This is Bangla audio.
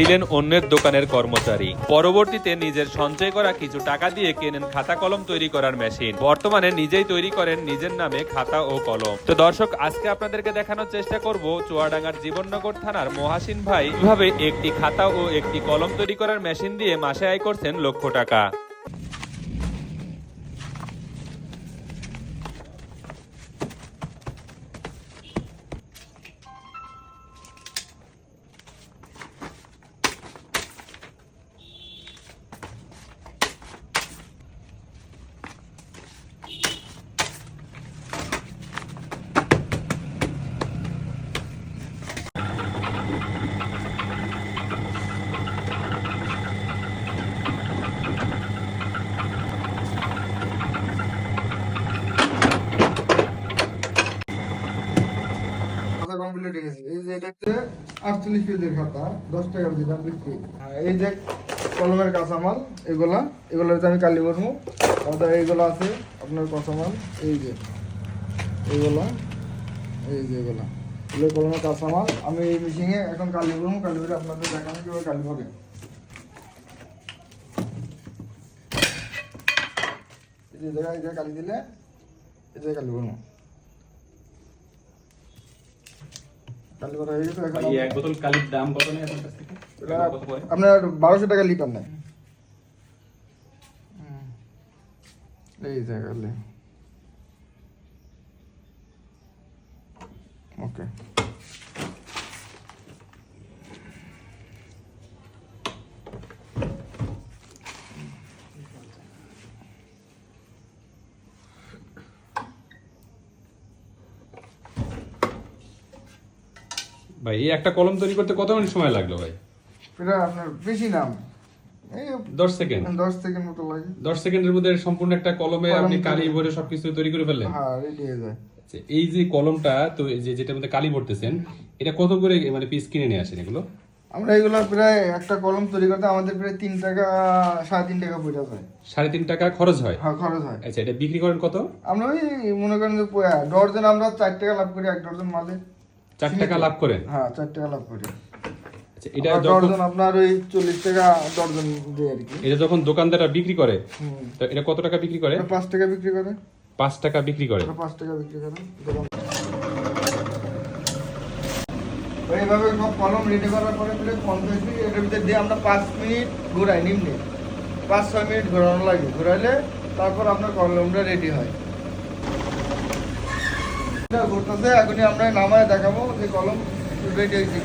ছিলেন অন্যের দোকানের কর্মচারী। পরবর্তীতে নিজের সঞ্চয় করা কিছু টাকা দিয়ে কেনেন খাতা কলম তৈরি করার মেশিন। বর্তমানে নিজেই তৈরি করেন নিজের নামে খাতা ও কলম। তো দর্শক, আজকে আপনাদেরকে দেখানোর চেষ্টা করব চুয়াডাঙ্গার জীবননগর থানার মহাসিন ভাই কীভাবে একটি খাতা ও একটি কলম তৈরি করার মেশিন দিয়ে মাসে আয় করছেন লক্ষ টাকা। কমপ্লিট গেছে এই যে এটা হচ্ছে পেজের খাতা, দশ টাকার যেটা বিক্রি। এই যে কলমের কাঁচামাল, এগুলা, এগুলো আমি কালি করব আমাদের এইগুলো আছে, আপনার কাঁচামাল, এই যে, এইগুলা, এই যে এগুলা। এগুলো কলমের কাঁচামাল। আমি এই মেশিনে এখন কালি করব কালি করে আপনাদের দেখানো কীভাবে কালি করে এই যে জায়গায় কালি দিলে, এই জায়গায় কালি করব কালি করা হয়ে গেছে এখন এই এক বোতল কালির দাম কত নেই আপনার কাছ থেকে? এটা কত পড়ে? আপনার বারোশো টাকা লিটার নেয়। এই জায়গালে ওকে। ভাই এই একটা কলম তৈরি করতে কত মিনিট সময় লাগল ভাই? এটা আপনার বেশি নাম এই দশ সেকেন্ড। দশ সেকেন্ড মতো লাগে। দশ সেকেন্ডের মধ্যে সম্পূর্ণ একটা কলমে আপনি কালি ভরে সবকিছু তৈরি করে ফেললেন। হ্যাঁ রেডি হয়ে যায়। আচ্ছা, এই যে কলমটা তো যে যেটার মধ্যে কালি ভরতেছেন এটা কত করে মানে পিস কিনে নিয়ে আসেন এগুলো? আমরা এগুলো প্রায় একটা কলম তৈরি করতে আমাদের প্রায় তিন টাকা সাড়ে তিন টাকা পড়ে যায় সাড়ে তিন টাকা খরচ হয়? হ্যাঁ খরচ হয়। আচ্ছা এটা বিক্রি করেন কত? আমরা ওই মনে করেন যে ডর্জন আমরা চার টাকা লাভ করি এক ডর্জন মালে। চার টাকা লাভ করেন হ্যাঁ চার টাকা লাভ করি। আচ্ছা এটা ডর্জন আপনার ওই চল্লিশ টাকা ডর্জন দেয় আর কি। এটা যখন দোকানদাররা বিক্রি করে। তো এটা কত টাকা বিক্রি করে? পাঁচ টাকা বিক্রি করে। পাঁচ টাকা বিক্রি করে। পাঁচ টাকা বিক্রি করে। এইভাবে সব কলম রেডি করার পরে পঞ্চাশ মিনিট এটার ভিতরে দিয়ে আমরা পাঁচ মিনিট ঘোরাই নিম্নে। পাঁচ ছয় মিনিট ঘোরানো লাগে। ঘোরাইলে তারপর আপনার কলমটা রেডি হয়। এটা এখনই আমরা নামায় দেখাবো যে কলম রেডি হয়েছে।